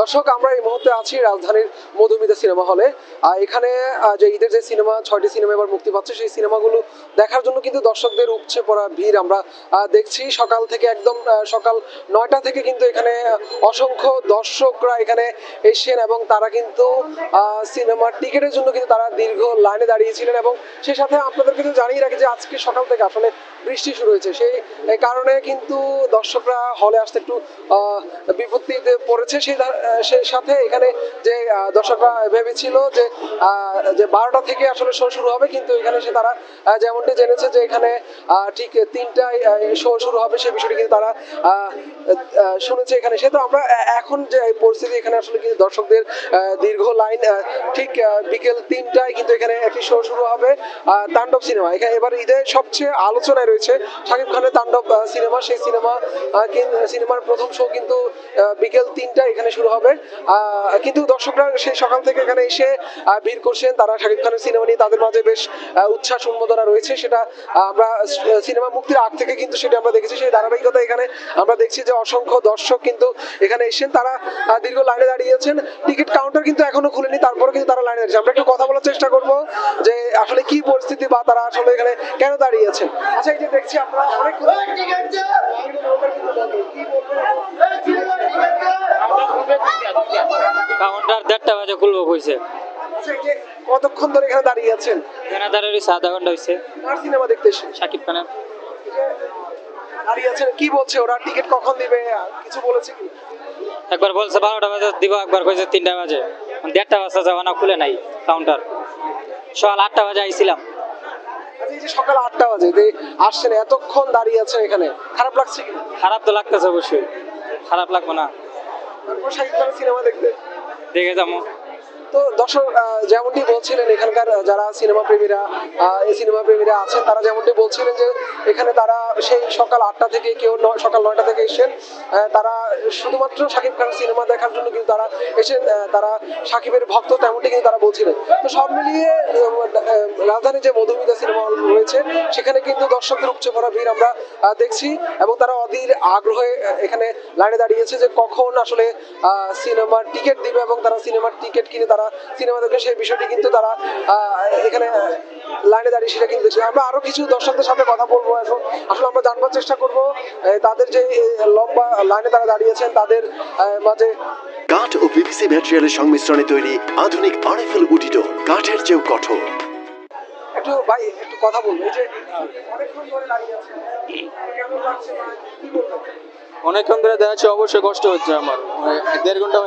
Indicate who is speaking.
Speaker 1: দর্শক, আমরা এই মুহূর্তে আছি রাজধানীর মধুমিতা সিনেমা হলে। আর এখানে যে ঈদের যে সিনেমা, ছয়টি সিনেমা এবার মুক্তি পাচ্ছে, সেই সিনেমাগুলো দেখার জন্য কিন্তু দর্শকদের উপচে পড়া ভিড় আমরা দেখছি। সকাল থেকে একদম সকাল নয়টা থেকে কিন্তু এখানে অসংখ্য দর্শকরা এখানে এসেছেন এবং তারা কিন্তু সিনেমার টিকিটের জন্য কিন্তু তারা দীর্ঘ লাইনে দাঁড়িয়েছিলেন এবং সেই সাথে আপনাদের কিন্তু জানিয়ে রাখি যে আজকে সকাল থেকে আসলে বৃষ্টি শুরু হয়েছে। সেই কারণে কিন্তু দর্শকরা হলে আসতে একটু বিপত্তিতে পড়েছে। সেই সেই সাথে এখানে যে দর্শকরা ভেবেছিল যে যে বারোটা থেকে আসলে শো শুরু হবে, কিন্তু এখানে সে তারা যেমনটি জেনেছে যে এখানে ঠিক তিনটায় শো শুরু হবে সেই বিষয়টি কিন্তু তারা শুনেছে এখানে। সে তো আমরা এখন যে পরিস্থিতি, এখানে আসলে কিন্তু দর্শকদের দীর্ঘ লাইন ঠিক বিকেল তিনটায় কিন্তু এখানে একটি শো শুরু হবে তাণ্ডব সিনেমা। এখানে এবার ঈদে সবচেয়ে আলোচনায় রয়েছে শাকিব খানের তাণ্ডব সিনেমা। সেই সিনেমা সিনেমার প্রথম শো কিন্তু বিকেল তিনটায় এখানে শুরু হবে। কিন্তু দর্শকরা সেই সকাল থেকে এখানে এসে ভিড় করছেন। তারা শাকিব খানের সিনেমা নিয়ে তাদের মাঝে বেশ উচ্ছ্বাস উন্মোদনা রয়েছে। সেটা আমরা সিনেমা মুক্তির আগ থেকে কিন্তু সেটা আমরা দেখেছি। সেই ধারাবাহিকতা এখানে আমরা দেখছি যে অসংখ্য দর্শক কিন্তু এখানে এসেছেন। তারা দীর্ঘ লাইনে দাঁড়িয়েছেন। টিকিট কাউন্টার কিন্তু এখনও খুলেনি। তারপরে কিন্তু তারা লাইনে দাঁড়িয়েছে। আমরা একটু কথা বলার চেষ্টা করব যে আসলে কি পরিস্থিতি বা তারা আসলে এখানে কেন দাঁড়িয়েছেন? আচ্ছা এই যে দেখছি আমরা অনেক
Speaker 2: কাউন্টার দেড়টা বাজে খুলবো কইছে।
Speaker 1: কতক্ষণ ধরে এখানে দাঁড়িয়ে আছেন?
Speaker 2: এনাদারের রয়েছে আধা ঘণ্টা হয়েছে
Speaker 1: কার সিনেমা দেখতে
Speaker 2: সাকিব খানের।
Speaker 1: দাঁড়িয়ে আছেন কি বলছে ওরা? টিকিট কখন দিবে? কিছু বলেছে কি?
Speaker 2: একবার বলছে বারোটা বাজে দিব একবার কইছে তিনটা বাজে। দেড়টা বাজে যাওয়া না খুলে নাই কাউন্টার। সকাল আটটা বাজে আইছিলাম।
Speaker 1: আচ্ছা, এই যে সকাল আটটা বাজে যে আসছেন এতক্ষণ দাঁড়িয়ে আছেন এখানে খারাপ লাগছে কি?
Speaker 2: খারাপ তো লাগতেছে অবশ্যই। খারাপ লাগবে না।
Speaker 1: শাকিব খানের সিনেমা দেখতে।
Speaker 2: দেখে যাব।
Speaker 1: তো দর্শক যেমনটি বলছিলেন এখানকার যারা সিনেমা প্রেমীরা সিনেমা প্রেমীরা আছেন তারা যেমনটি বলছিলেন যে এখানে তারা সেই সকাল আটটা থেকে কেউ সকাল নয়টা থেকে এসেছেন। তারা শুধুমাত্র শাকিব খানের সিনেমা দেখার জন্য কিন্তু তারা এসে তারা শাকিবের ভক্ত তেমনটি কিন্তু তারা বলছিলেন। তো সব মিলিয়ে উম, আহ, রাজধানী যে মধুমিতা সিনেমা হল রয়েছে সেখানে কিন্তু দর্শকদের উপচে পড়া ভিড় আমরা দেখছি এবং তারা অধীর আগ্রহে এখানে লাইনে দাঁড়িয়েছে যে কখন আসলে সিনেমার টিকিট দিবে এবং তারা সিনেমার টিকিট কিনে তারা সিনেমা দেখবে সেই বিষয়টি কিন্তু তারা এখানে লাইনে দাঁড়িয়ে সেটা কিন্তু দেখছি। আমরা আরও কিছু দর্শকদের সাথে কথা বলব এখন আসলে আমরা জানবার চেষ্টা করব তাদের যে লম্বা লাইনে তারা দাঁড়িয়েছেন তাদের মাঝে
Speaker 3: কাঠ ও পিভিসি ম্যাটেরিয়ালের সংমিশ্রণে তৈরি আধুনিক আরএফএল উডিডোর কাঠের চেয়েও কঠোর।
Speaker 1: একটু ভাই একটু কথা বলব এই যে অনেকক্ষণ ধরে দাঁড়িয়ে আছেন। কেমন লাগছে? কি বলবেন?
Speaker 4: অনেকক্ষণ ধরে দেখাচ্ছে অবশ্যই কষ্ট হচ্ছে আমার। মানে দেড় ঘণ্টা